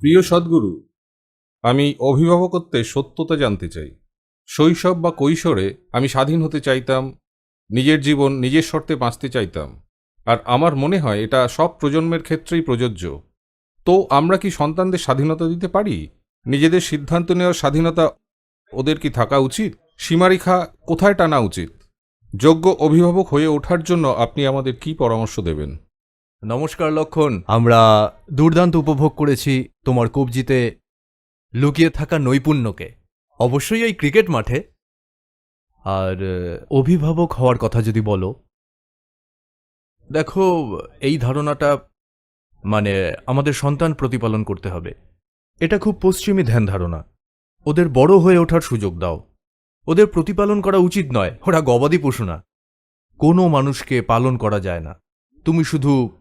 প্রিয় সদ্গুরু, আমি অভিভাবকত্বের সত্যতা জানতে চাই। শৈশব বা কৈশোরে আমি স্বাধীন হতে চাইতাম, নিজের জীবন নিজের শর্তে বাঁচতে চাইতাম। আর আমার মনে হয় এটা সব প্রজন্মের ক্ষেত্রেই প্রযোজ্য। তো আমরা কি সন্তানদের স্বাধীনতা দিতে পারি? নিজেদের সিদ্ধান্ত নেওয়ার স্বাধীনতা ওদের কি থাকা উচিত? সীমারেখা কোথায় টানা উচিত? যোগ্য অভিভাবক হয়ে ওঠার জন্য আপনি আমাদের কি পরামর্শ দেবেন? নমস্কার, লক্ষণ। আমরা দুর্দান্ত উপভোগ করেছি তোমার কবজিতে লুকিয়ে থাকা নৈপুণ্যকে। অবশ্যই এই ক্রিকেট মাঠে। আর অভিভাবক হওয়ার কথা যদি বলো। দেখো, এই ধারণাটা মানে আমাদের সন্তান প্রতিপালন করতে হবে। এটা খুব পশ্চিমী ধ্যান ধারণা। ওদের বড় হয়ে ওঠার সুযোগ দাও। ওদের প্রতিপালন করা উচিত নয়। ওরা গবাদি পশু না। কোনো মানুষকে পালন করা যায় না। তুমি শুধু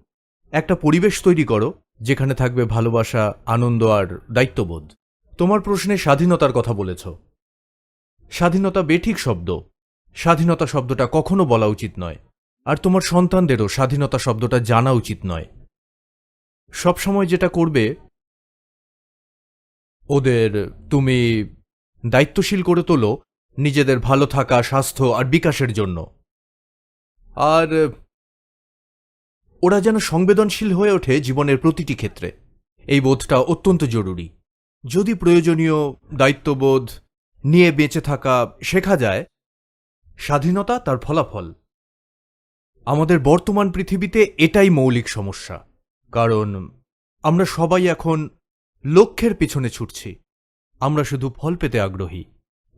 একটা পরিবেশ তৈরি করো, যেখানে থাকবে ভালোবাসা, আনন্দ আর দায়িত্ববোধ। তোমার প্রশ্নে স্বাধীনতার কথা বলেছ। স্বাধীনতা বেঠিক শব্দ। স্বাধীনতা শব্দটা কখনো বলা উচিত নয়। আর তোমার সন্তানদেরও স্বাধীনতা শব্দটা জানা উচিত নয়। সবসময় যেটা করবে, ওদের তুমি দায়িত্বশীল করে তোলো, নিজেদের ভালো থাকা, স্বাস্থ্য আর বিকাশের জন্য। আর ওরা যেন সংবেদনশীল হয়ে ওঠে জীবনের প্রতিটি ক্ষেত্রে। এই বোধটা অত্যন্ত জরুরি। যদি প্রয়োজনীয় দায়িত্ববোধ নিয়ে বেঁচে থাকা শেখা যায়, স্বাধীনতা তার ফলাফল। আমাদের বর্তমান পৃথিবীতে এটাই মৌলিক সমস্যা। কারণ আমরা সবাই এখন লক্ষ্যের পিছনে ছুটছি। আমরা শুধু ফল পেতে আগ্রহী।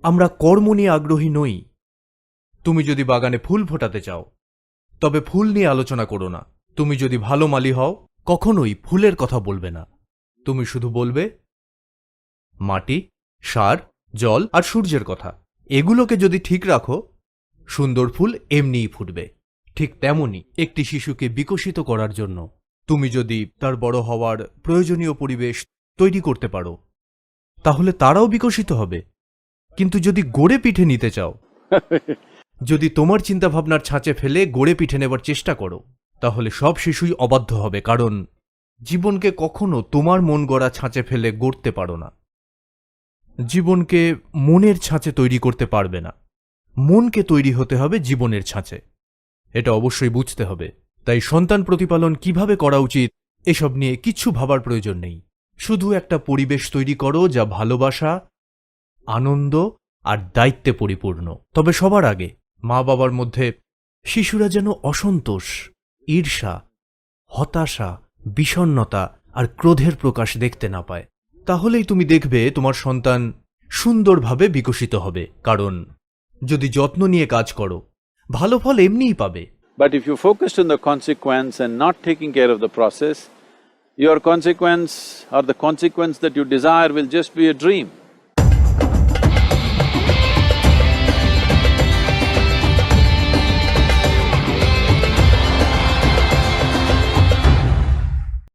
আমরা কর্ম নিয়ে আগ্রহী নই। তুমি যদি বাগানে ফুল ফোটাতে চাও, তবে ফুল নিয়ে আলোচনা করো না। তুমি যদি ভালো মালি হও কখনোই ফুলের কথা বলবে না। তুমি শুধু বলবে মাটি সার জল আর সূর্যের কথা। এগুলোকে যদি ঠিক রাখো সুন্দর ফুল এমনিই ফুটবে। ঠিক তেমনই একটি শিশুকে বিকশিত করার জন্য তুমি যদি তার বড় হওয়ার প্রয়োজনীয় পরিবেশ তৈরি করতে পারো তাহলে তারাও বিকশিত হবে। কিন্তু যদি গড়ে পিঠে নিতে চাও যদি তোমার চিন্তাভাবনার ছাঁচে ফেলে গড়ে পিঠে নেবার চেষ্টা করো তাহলে সব শিশুই অবাধ্য হবে, কারণ জীবনকে কখনো তোমার মন গড়া ছাঁচে ফেলে গড়তে পারো না। জীবনকে মনের ছাঁচে তৈরি করতে পারবে না। মনকে তৈরি হতে হবে জীবনের ছাঁচে। এটা অবশ্যই বুঝতে হবে। তাই সন্তান প্রতিপালন কীভাবে করা উচিত, এসব নিয়ে কিচ্ছু ভাবার প্রয়োজন নেই। শুধু একটা পরিবেশ তৈরি করো যা ভালোবাসা, আনন্দ আর দায়িত্বে পরিপূর্ণ। তবে সবার আগে মা বাবার মধ্যে শিশুরা যেন অসন্তোষ ঈর্ষা, হতাশা বিষণ্নতা আর ক্রোধের প্রকাশ দেখতে না পায়। তাহলেই তুমি দেখবে তোমার সন্তান সুন্দরভাবে বিকশিত হবে। কারণ যদি যত্ন নিয়ে কাজ করো, ভালো ফল এমনিই পাবে। But if you focus on the consequence and not taking care of the process your consequence or the consequence that you desire will just be a dream